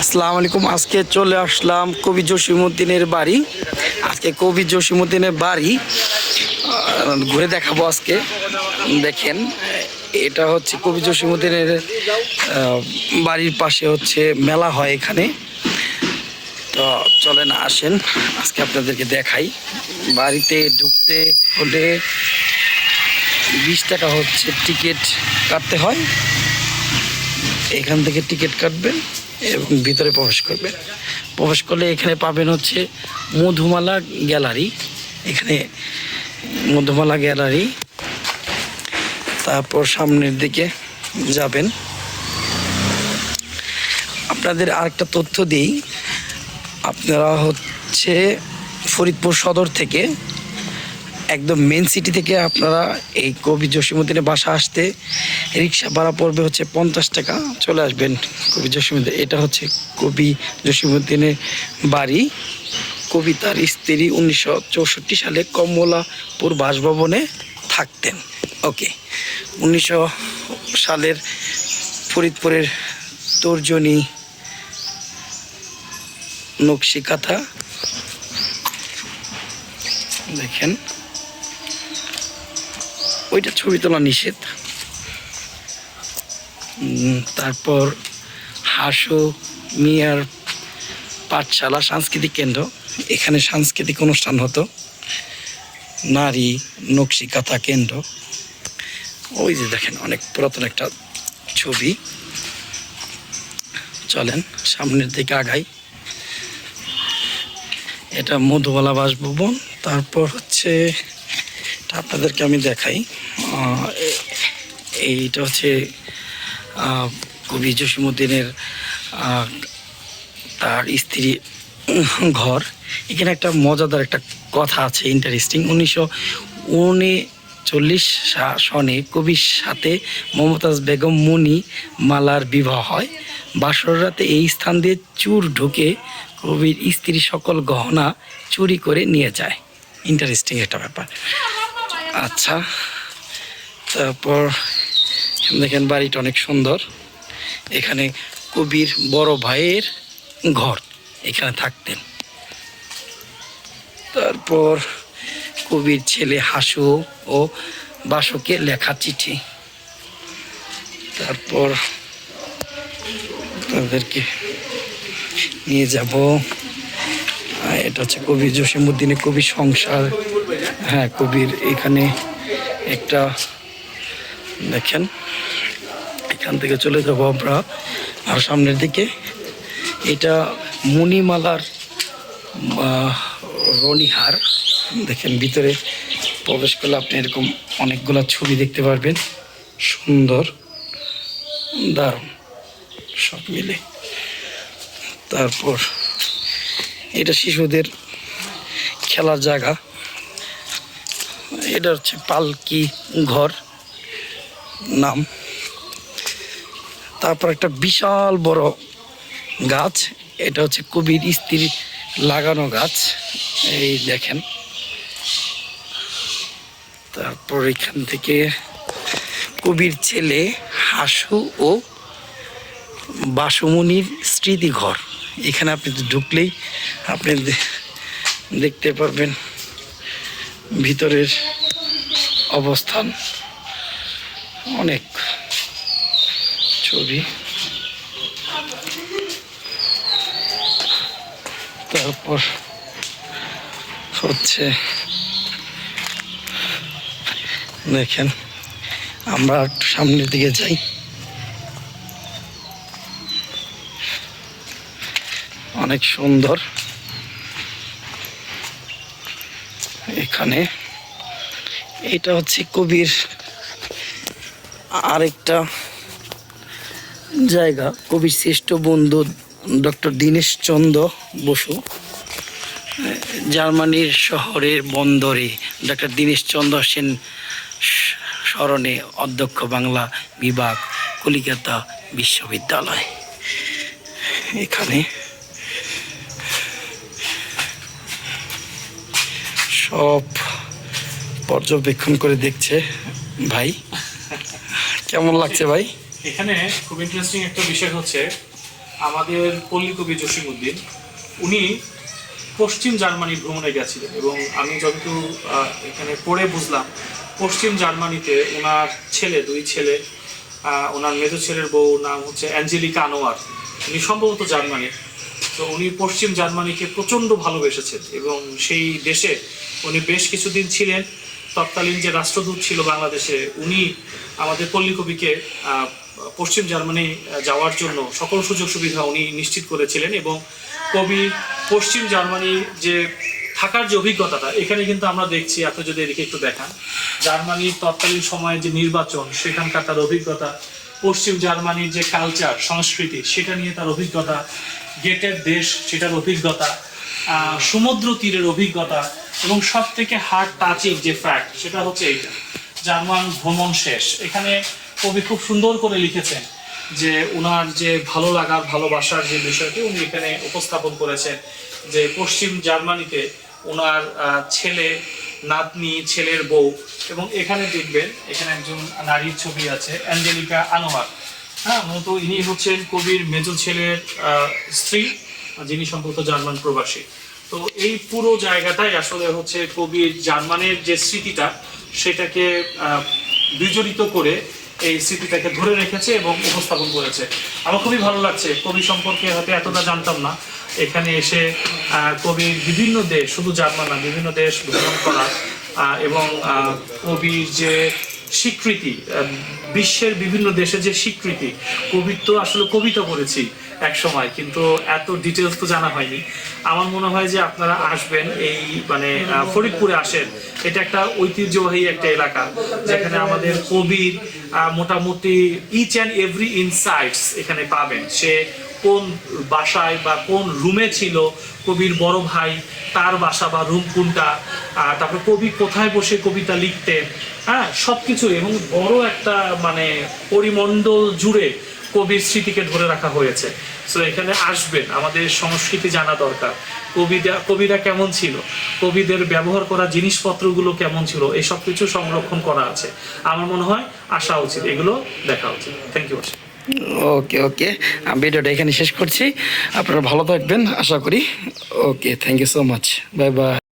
আসসালামু আলাইকুম আজকে চলে আসলাম কবি জসিমুদ্দিনের বাড়ি। আজকে কবি জসিমুদ্দিনের বাড়ি। ঘুরে দেখাবো আজকে। দেখেন, এটা হচ্ছে কবি জসিমুদ্দিনের বাড়ির পাশে হচ্ছে মেলা হয় এখানে। তো চলেন আসেন, আজকে আপনাদেরকে দেখাই। বাড়িতে ঢুকতে হলে বিশ টাকা হচ্ছে টিকিট কাটতে হয়। এখান থেকে টিকিট কাটবেন এবং ভিতরে প্রবেশ করবেন। প্রবেশ করলে এখানে পাবেন হচ্ছে মধুমালা গ্যালারি। এখানে মধুমালা গ্যালারি। তারপর সামনের দিকে যাবেন। আপনাদের আরেকটা তথ্য দিই। আপনারা হচ্ছে ফরিদপুর সদর থেকে একদম মেন সিটি থেকে আপনারা এই কবি জসীমুদ্দিনের বাসা আসতে রিক্সা ভাড়া পড়বে হচ্ছে পঞ্চাশ টাকা চলে আসবেন কবি জসীমুদ্দিন এটা হচ্ছে কবি জসীমুদ্দিনের বাড়ি। কবি তার স্ত্রী উনিশশো চৌষট্টি সালে কমলাপুর বাসভবনে থাকতেন। ওকে। উনিশশো সালের ফরিদপুরের তর্জনী নকশি কাঁথা। দেখেন। ওইটা ছবি তোলা নিষেধ। তারপর হাসো, মিয়ার পাঠশালা, সাংস্কৃতিক কেন্দ্র। এখানে সাংস্কৃতিক অনুষ্ঠান হতো। নারী নকশি কাঁথা কেন্দ্র। ওই যে দেখেন, অনেক পুরাতন একটা ছবি। চলেন, সামনের দিকে আগাই। এটা মধুবালা বাসভবন। তারপর হচ্ছে এটা আপনাদেরকে আমি দেখাই। এইটা হচ্ছে কবি জসিমুদ্দিনের তার স্ত্রী ঘর। এখানে একটা মজাদার একটা কথা আছে ইন্টারেস্টিং উনিশশো উনচল্লিশ সনে কবির সাথে মমতাজ বেগম মুনি মালার বিবাহ হয়। বাসর রাতে এই স্থান দিয়ে চুর ঢুকে কবির স্ত্রী সকল গহনা চুরি করে নিয়ে যায়। ইন্টারেস্টিং একটা ব্যাপার। আচ্ছা তারপর দেখেন বাড়িটা অনেক সুন্দর। এখানে কবির বড় ভাইয়ের ঘর, এখানে থাকতেন। তারপর কবির ছেলে হাসু ও বাসুকে লেখা চিঠি। তারপর তাদেরকে নিয়ে যাব। এটা হচ্ছে কবি জসিমুদ্দিনের কবি সংসার। হ্যাঁ কবির এখানে একটা, দেখেন, এখান থেকে চলে যাব আমরা। আর সামনের দিকে, এটা মণিমালার রনিহার। দেখেন, ভিতরে প্রবেশ করলে আপনি এরকম অনেকগুলা ছবি দেখতে পারবেন। সুন্দর, দারুণ, সব মিলে। তারপর, এটা শিশুদের খেলার জায়গা। এটা হচ্ছে পালকি ঘর। নাম। তারপর একটা বিশাল বড় গাছ, এটা হচ্ছে কবির স্ত্রী লাগানো গাছ, এই দেখেন। তারপর এখান থেকে কবির ছেলে হাসু ও বাসমুনির স্মৃতিঘর। এখানে আপনি ঢুকলেই আপনি দেখতে পারবেন। ভিতরের অবস্থান অনেক ছবি। তারপর হচ্ছে দেখেন আমরা একটু সামনের দিকে যাই। অনেক সুন্দর। এখানে। এটা হচ্ছে কবির আরেকটা জায়গা, কবির শ্রেষ্ঠ বন্ধু ডক্টর দীনেশ চন্দ্র বসু, জার্মানির শহরের বন্দরে। ডক্টর দীনেশ চন্দ্র সেন স্মরণে, অধ্যক্ষ বাংলা বিভাগ কলিকাতা বিশ্ববিদ্যালয়। এখানে সব পর্যবেক্ষণ করে দেখছে ভাই। কেমন লাগছে ভাই? এখানে খুব ইন্টারেস্টিং একটা বিষয় হচ্ছে আমাদের পল্লী কবি জসিমউদ্দিন, উনি পশ্চিম জার্মানি ভ্রমণে গেছিলেন এবং আমি যতটুকু এখানে পড়ে বুঝলাম, পশ্চিম জার্মানিতে ওনার ছেলে, দুই ছেলে ওনার মেজো ছেলের বউ নাম হচ্ছে অ্যাঞ্জেলিকা আনোয়ার। উনি সম্ভবত জার্মানির। তো উনি পশ্চিম জার্মানিকে প্রচণ্ড ভালোবেসেছেন এবং সেই দেশে উনি বেশ কিছুদিন ছিলেন। তৎকালীন যে রাষ্ট্রদূত ছিল বাংলাদেশে, উনি আমাদের পল্লী কবিকে পশ্চিম জার্মানি যাওয়ার জন্য সকল সুযোগ সুবিধা উনি নিশ্চিত করেছিলেন এবং কবি পশ্চিম জার্মানি যে থাকার যে অভিজ্ঞতাটা, এখানে কিন্তু আমরা দেখছি, আপনি যদি এদিকে একটু দেখান, জার্মানির তৎকালীন সময়ে যে নির্বাচন, সেখানকার তার অভিজ্ঞতা পশ্চিম জার্মানির যে কালচার সংস্কৃতি, সেটা নিয়ে তার অভিজ্ঞতা, গেটের দেশ, সেটার অভিজ্ঞতা সমুদ্র তীরের অভিজ্ঞতা, এবং সব থেকে হার্ড টাচিং যে ফ্যাক্ট সেটা হচ্ছে এইটা। জার্মান ভ্রমণ শেষ। এখানে কবি খুব সুন্দর করে লিখেছেন যে ওনার যে ভালো লাগার ভালোবাসার যে বিষয়টি উনি এখানে উপস্থাপন করেছেন যে পশ্চিম জার্মানিতে ওনার ছেলে নাতনি, ছেলের বউ এবং এখানে দেখবেন, এখানে একজন নারীর ছবি আছে, অ্যাঞ্জেলিকা আনোয়ার। হ্যাঁ মূলত ইনি হচ্ছেন কবির মেজো ছেলের স্ত্রী, যিনি সম্ভবত জার্মান প্রবাসী। তো এই পুরো জায়গাটাই আসলে হচ্ছে কবির জার্মানের যে স্মৃতিটা, সেটাকে বিজড়িত করে এই স্মৃতিটাকে ধরে রেখেছে এবং উপস্থাপন করেছে। আমার খুবই ভালো লাগছে কবি সম্পর্কে হয়তো এতটা জানতাম না। এখানে এসে কবির বিভিন্ন দেশ, শুধু জার্মান না, বিভিন্ন দেশ ভ্রমণ করা এবং কবির যে স্বীকৃতি বিশ্বের বিভিন্ন দেশে যে স্বীকৃতি কবির তো আসলে কবিতা পড়েছি এক সময়, কিন্তু এত ডিটেলস তো জানা হয়নি। আমার মনে হয় যে আপনারা আসবেন এই মানে ফরিদপুরে আসেন। এটা একটা ঐতিহ্যবাহী একটা এলাকা, যেখানে আমাদের কবির মোটামুটি ইচ অ্যান্ড এভরি ইনসাইটস এখানে পাবেন। সে কোন বাসায় বা কোন রুমে ছিল কবির বড় ভাই, তার বাসা বা রুম কোনটা তারপরে কবি কোথায় বসে কবিতা লিখতেন হ্যাঁ সবকিছু এবং বড় একটা মানে পরিমণ্ডল জুড়ে কবির স্মৃতিকে ধরে রাখা হয়েছে। সো এখানে আসবেন, আমাদের সংস্কৃতি জানা দরকার। কবিরা কবিরা কেমন ছিল? কবিদের ব্যবহার করা জিনিসপত্রগুলো কেমন ছিল? এই সব কিছু সংরক্ষণ করা আছে। আমার মনে হয় আসা উচিত। এগুলো দেখা উচিত। থ্যাংক ইউ ওকে ওকে আমি ভিডিওটা এখানে শেষ করছি। আপনারা ভালো থাকবেন, আশা করি। Okay thank you so much bye bye